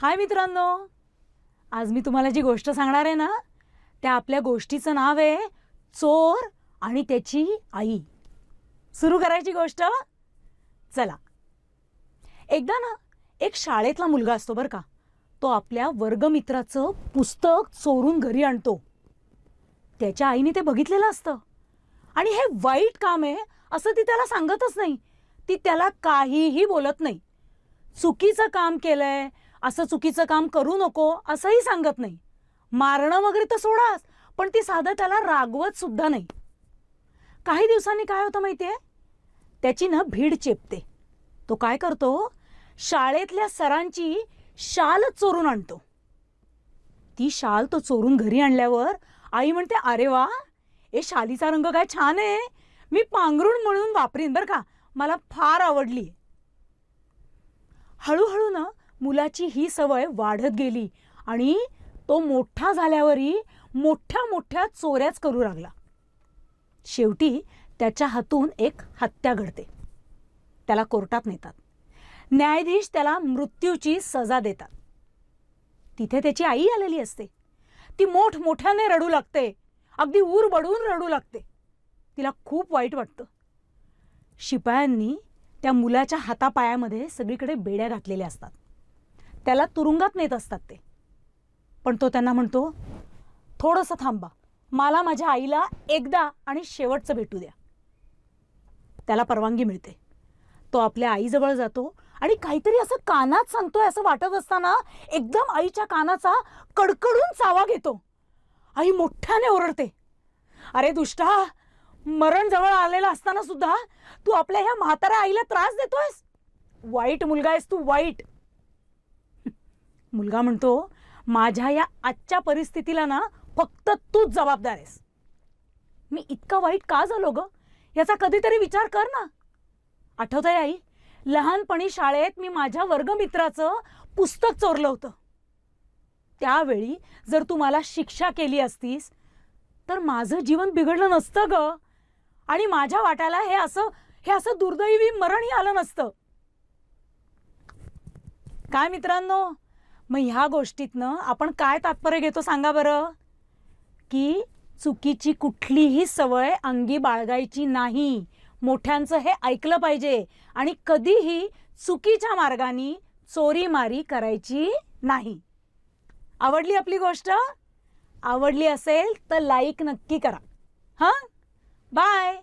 हाय मित्रांनो. आज मी तुम्हाला जी गोष्ट सांगणार आहे ना त्या आपल्या गोष्टीचं नाव आहे चोर आणि त्याची आई. सुरू करायची गोष्ट? चला. एकदा ना एक शाळेतला मुलगा असतो बरं का तो आपल्या वर्गमित्राचं पुस्तक चोरून घरी आणतो. त्याच्या आईने ते बघितलेलं असतं. आणि हे वाईट काम आहे असं ती त्याला सांगतच नाही. ती त्याला काहीही बोलत नाही. चुकीचं काम केलंय असं चुकीचं काम करू नको असंही सांगत नाही. मारणं वगैरे तर सोडाच पण ती साधं त्याला रागवत सुद्धा नाही. काही दिवसांनी काय होतं माहितीये? त्याची ना भीड चेपते. तो काय करतो? शाळेतल्या सरांची शालच चोरून आणतो. ती शाल तो चोरून घरी आणल्यावर आई म्हणते अरे वा ए शालीचा रंग काय छान आहे. मी पांघरुण म्हणून वापरीन बरं का. मला फार आवडली हळूहळू ना मुलाची ही सवय वाढत गेली आणि तो मोठा झाल्यावरही मोठ्या मोठ्या चोऱ्याच करू लागला. शेवटी त्याच्या हातून एक हत्या घडते. त्याला कोर्टात नेतात. न्यायाधीश त्याला मृत्यूची सजा देतात. तिथे त्याची आई आलेली असते. ती मोठमोठ्याने रडू लागते. अगदी ऊर बडून रडू लागते. तिला खूप वाईट वाटतं. शिपायांनी त्या मुलाच्या हातापायामध्ये सगळीकडे बेड्या घातलेल्या असतात. त्याला तुरुंगात नेत असतात ते. पण तो त्यांना म्हणतो थोडंसं थांबा. मला माझ्या आईला एकदा आणि शेवटचं भेटू द्या. त्याला परवानगी मिळते. तो आपल्या आईजवळ जातो आणि काहीतरी असं कानात सांगतोय असं वाटत असताना एकदम आईच्या कानाचा कडकडून चावा घेतो. आई मोठ्याने ओरडते. अरे दुष्टा मरण जवळ आलेलं असताना सुद्धा तू आपल्या ह्या म्हाताऱ्या आईला त्रास देतोयस? वाईट मुलगा आहेस तू वाईट. मुलगा म्हणतो माझ्या या आजच्या परिस्थितीला ना फक्त तूच जबाबदार आहेस. मी इतका वाईट का झालो ग? याचा कधीतरी विचार कर ना. आठवतंय आई लहानपणी शाळेत मी माझ्या वर्गमित्राचं पुस्तक चोरलं होतं. त्यावेळी जर तू मला शिक्षा केली असतीस तर माझं जीवन बिघडलं नसतं ग. आणि माझ्या वाट्याला हे असं हे असं दुर्दैवी मरणही आलं नसतं. काय मित्रांनो मग ह्या गोष्टीतनं आपण काय तात्पर्य घेतो सांगा बरं? की चुकीची कुठलीही सवय अंगी बाळगायची नाही. मोठ्यांचं हे ऐकलं पाहिजे आणि कधीही चुकीच्या मार्गाने चोरीमारी करायची नाही. आवडली आपली गोष्ट? आवडली असेल तर लाईक नक्की करा. हां? बाय